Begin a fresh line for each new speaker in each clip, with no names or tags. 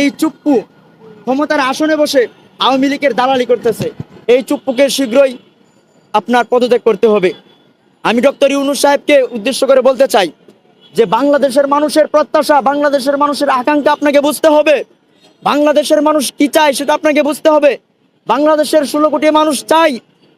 এই চুপ্পু ক্ষমতার আসনে বসে আওয়ামী লীগের দালালি করতেছে। এই চুপ্পুকে শীঘ্রই আপনার পদত্যাগ করতে হবে। আমি ডক্টর ইউনুস সাহেবকে উদ্দেশ্য করে বলতে চাই যে বাংলাদেশের মানুষের প্রত্যাশা, বাংলাদেশের মানুষের আকাঙ্ক্ষা আপনাকে বুঝতে হবে। বাংলাদেশের মানুষ কি চায় সেটা আপনাকে বুঝতে হবে। বাংলাদেশের ষোলো কোটি মানুষ চাই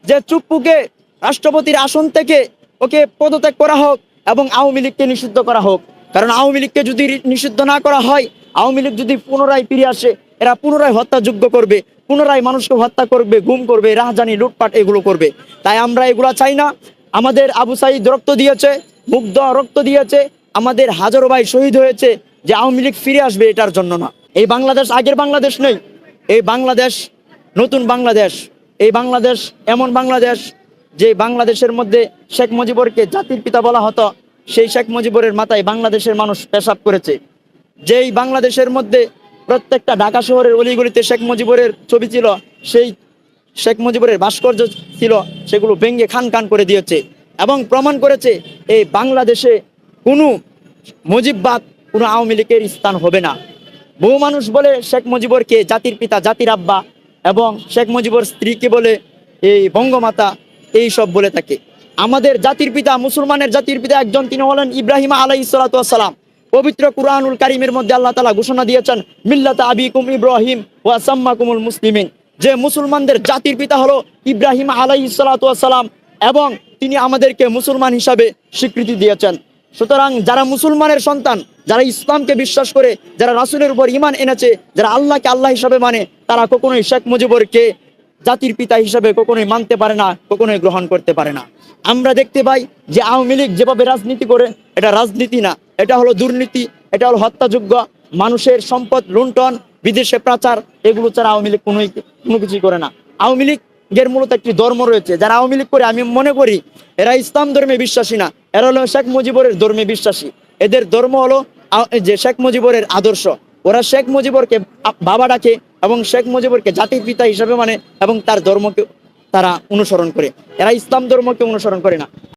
যে চুপ্পুকে রাষ্ট্রপতির আসন থেকে ওকে পদত্যাগ করা হোক এবং আওয়ামী লীগকে নিষিদ্ধ করা হোক। কারণ আওয়ামী লীগকে যদি নিষিদ্ধ না করা হয় আওয়ামী লীগ যদি পুনরায় ফিরে আসে, এরা পুনরায় হত্যাযোগ্য করবে, পুনরায় মানুষকে হত্যা করবে, গুম করবে, রাহজানি, লুটপাট এগুলো করবে। তাই আমরা এগুলো চাই না। আমাদের আবু সাইদ রক্ত দিয়েছে, মুগ্ধ রক্ত দিয়েছে, আমাদের হাজারো ভাই শহীদ হয়েছে যে আওয়ামী লীগ ফিরে আসবে এটার জন্য না। এই বাংলাদেশ আগের বাংলাদেশ নেই। এই বাংলাদেশ নতুন বাংলাদেশ। এই বাংলাদেশ এমন বাংলাদেশ যে বাংলাদেশের মধ্যে শেখ মুজিবুরকে জাতির পিতা বলা হতো। সেই শেখ মুজিবরের মাথায় বাংলাদেশের মানুষ পেশাব করেছে। যেই বাংলাদেশের মধ্যে প্রত্যেকটা ঢাকা শহরের অলিগলিতে শেখ মুজিবুরের ছবি ছিল, সেই শেখ মুজিবুরের ভাস্কর্য ছিল, সেগুলো ভেঙ্গে খান খান করে দিয়েছে এবং প্রমাণ করেছে এই বাংলাদেশে কোনো মুজিববাদ, কোনো আওয়ামী লীগের স্থান হবে না। বহু মানুষ বলে শেখ মুজিবুরকে জাতির পিতা, জাতির আব্বা এবং শেখ মুজিবুর স্ত্রীকে বলে এই বঙ্গমাতা, এই সব বলে থাকে। আমাদের জাতির পিতা, মুসলমানের জাতির পিতা একজন, তিনি হলেন ইব্রাহিম আলাই সালাম। পবিত্র কুরআনুল কারিমের মধ্যে আল্লাহ তালা ঘোষণা দিয়েছেন, মিল্লাতা আবিকুম ইব্রাহিম ওয়া সাম্মাকুমুল মুসলিমিন। যে মুসলমানদের জাতির পিতা হলো ইব্রাহিম আলাই সালাম এবং তিনি আমাদেরকে মুসলমান হিসাবে স্বীকৃতি দিয়েছেন। সুতরাং যারা মুসলমানের সন্তান, যারা ইসলামকে বিশ্বাস করে, যারা রাসুলের উপর ইমান এনেছে, যারা আল্লাহকে আল্লাহ হিসাবে মানে তারা কখনোই শেখ মুজিবুরকে জাতির পিতা হিসাবে কখনোই মানতে পারে না, কখনোই গ্রহণ করতে পারে না। আমরা দেখতে পাই যে আওয়ামী লীগ যেভাবে রাজনীতি করে, এটা রাজনীতি না, এটা হলো দুর্নীতি, এটা হলো হত্যাযোগ্য মানুষের সম্পদ লুণ্ঠন, বিদেশে পাচার এগুলো ছাড়া আওয়ামী লীগ কোনো কোনো কিছুই করে না। আওয়ামী লীগের মূলত একটি ধর্ম রয়েছে, যারা আওয়ামী লীগ করে, আমি মনে করি এরা ইসলাম ধর্মে বিশ্বাসী না, এরা হলো শেখ মুজিবরের ধর্মে বিশ্বাসী। এদের ধর্ম হলো যে শেখ মুজিবরের আদর্শ, ওরা শেখ মুজিবরকে বাবা ডাকে এবং শেখ মুজিবুরকে জাতির পিতা হিসেবে মানে এবং তার ধর্মকে তারা অনুসরণ করে। এরা ইসলাম ধর্মকে অনুসরণ করে না।